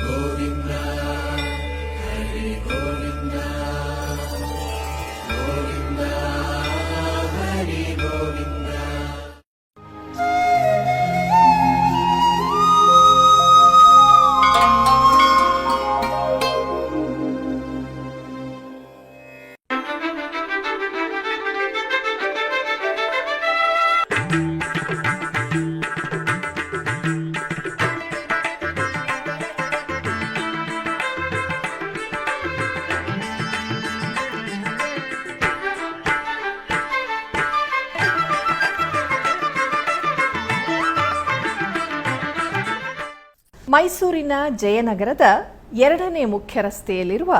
Govinda. ಮೈಸೂರಿನ ಜಯನಗರದ ಎರಡನೇ ಮುಖ್ಯ ರಸ್ತೆಯಲ್ಲಿರುವ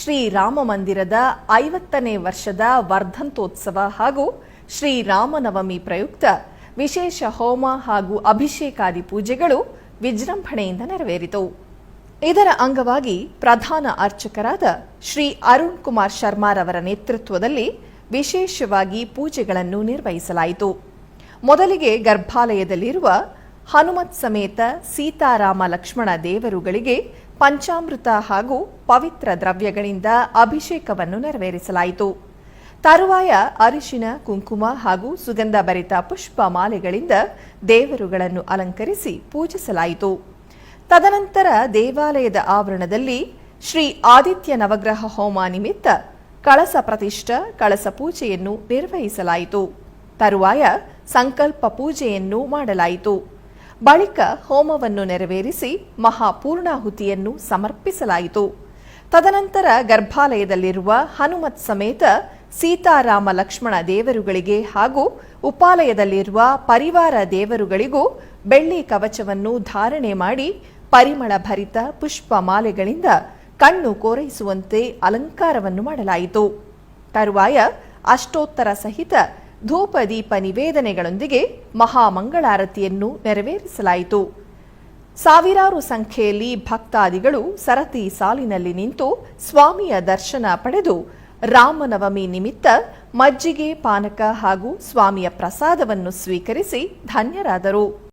ಶ್ರೀ ರಾಮ ಮಂದಿರದ ಐವತ್ತನೇ ವರ್ಷದ ವರ್ಧಂತೋತ್ಸವ ಹಾಗೂ ಶ್ರೀರಾಮನವಮಿ ಪ್ರಯುಕ್ತ ವಿಶೇಷ ಹೋಮ ಹಾಗೂ ಅಭಿಷೇಕಾದಿ ಪೂಜೆಗಳು ವಿಜೃಂಭಣೆಯಿಂದ ನೆರವೇರಿತು. ಇದರ ಅಂಗವಾಗಿ ಪ್ರಧಾನ ಅರ್ಚಕರಾದ ಶ್ರೀ ಅರುಣ್ ಕುಮಾರ್ ಶರ್ಮಾರವರ ನೇತೃತ್ವದಲ್ಲಿ ವಿಶೇಷವಾಗಿ ಪೂಜೆಗಳನ್ನು ನಿರ್ವಹಿಸಲಾಯಿತು. ಮೊದಲಿಗೆ ಗರ್ಭಾಲಯದಲ್ಲಿರುವ ಹನುಮತ್ ಸಮೇತ ಸೀತಾರಾಮ ಲಕ್ಷ್ಮಣ ದೇವರುಗಳಿಗೆ ಪಂಚಾಮೃತ ಹಾಗೂ ಪವಿತ್ರ ದ್ರವ್ಯಗಳಿಂದ ಅಭಿಷೇಕವನ್ನು ನೆರವೇರಿಸಲಾಯಿತು. ತರುವಾಯ ಅರಿಶಿನ, ಕುಂಕುಮ ಹಾಗೂ ಸುಗಂಧ ಭರಿತ ಪುಷ್ಪ ಮಾಲೆಗಳಿಂದ ದೇವರುಗಳನ್ನು ಅಲಂಕರಿಸಿ ಪೂಜಿಸಲಾಯಿತು. ತದನಂತರ ದೇವಾಲಯದ ಆವರಣದಲ್ಲಿ ಶ್ರೀ ಆದಿತ್ಯ ನವಗ್ರಹ ಹೋಮ ನಿಮಿತ್ತ ಕಳಸ ಪ್ರತಿಷ್ಠ, ಕಳಸ ಪೂಜೆಯನ್ನು ನಿರ್ವಹಿಸಲಾಯಿತು. ತರುವಾಯ ಸಂಕಲ್ಪ ಪೂಜೆಯನ್ನು ಮಾಡಲಾಯಿತು. ಬಳಿಕ ಹೋಮವನ್ನು ನೆರವೇರಿಸಿ ಮಹಾಪೂರ್ಣಾಹುತಿಯನ್ನು ಸಮರ್ಪಿಸಲಾಯಿತು. ತದನಂತರ ಗರ್ಭಾಲಯದಲ್ಲಿರುವ ಹನುಮತ್ ಸಮೇತ ಸೀತಾರಾಮ ಲಕ್ಷ್ಮಣ ದೇವರುಗಳಿಗೆ ಹಾಗೂ ಉಪಾಲಯದಲ್ಲಿರುವ ಪರಿವಾರ ದೇವರುಗಳಿಗೂ ಬೆಳ್ಳಿ ಕವಚವನ್ನು ಧಾರಣೆ ಮಾಡಿ ಪರಿಮಳ ಭರಿತ ಪುಷ್ಪ ಮಾಲೆಗಳಿಂದ ಕಣ್ಣು ಕೋರೈಸುವಂತೆ ಅಲಂಕಾರವನ್ನು ಮಾಡಲಾಯಿತು. ತರುವಾಯ ಅಷ್ಟೋತ್ತರ ಸಹಿತ ಧೂಪ ದೀಪ ನಿವೇದನೆಗಳೊಂದಿಗೆ ಮಹಾಮಂಗಳಾರತಿಯನ್ನು ನೆರವೇರಿಸಲಾಯಿತು. ಸಾವಿರಾರು ಸಂಖ್ಯೆಯಲ್ಲಿ ಭಕ್ತಾದಿಗಳು ಸರತಿ ಸಾಲಿನಲ್ಲಿ ನಿಂತು ಸ್ವಾಮಿಯ ದರ್ಶನ ಪಡೆದು ರಾಮನವಮಿ ನಿಮಿತ್ತ ಮಜ್ಜಿಗೆ, ಪಾನಕ ಹಾಗೂ ಸ್ವಾಮಿಯ ಪ್ರಸಾದವನ್ನು ಸ್ವೀಕರಿಸಿ ಧನ್ಯರಾದರು.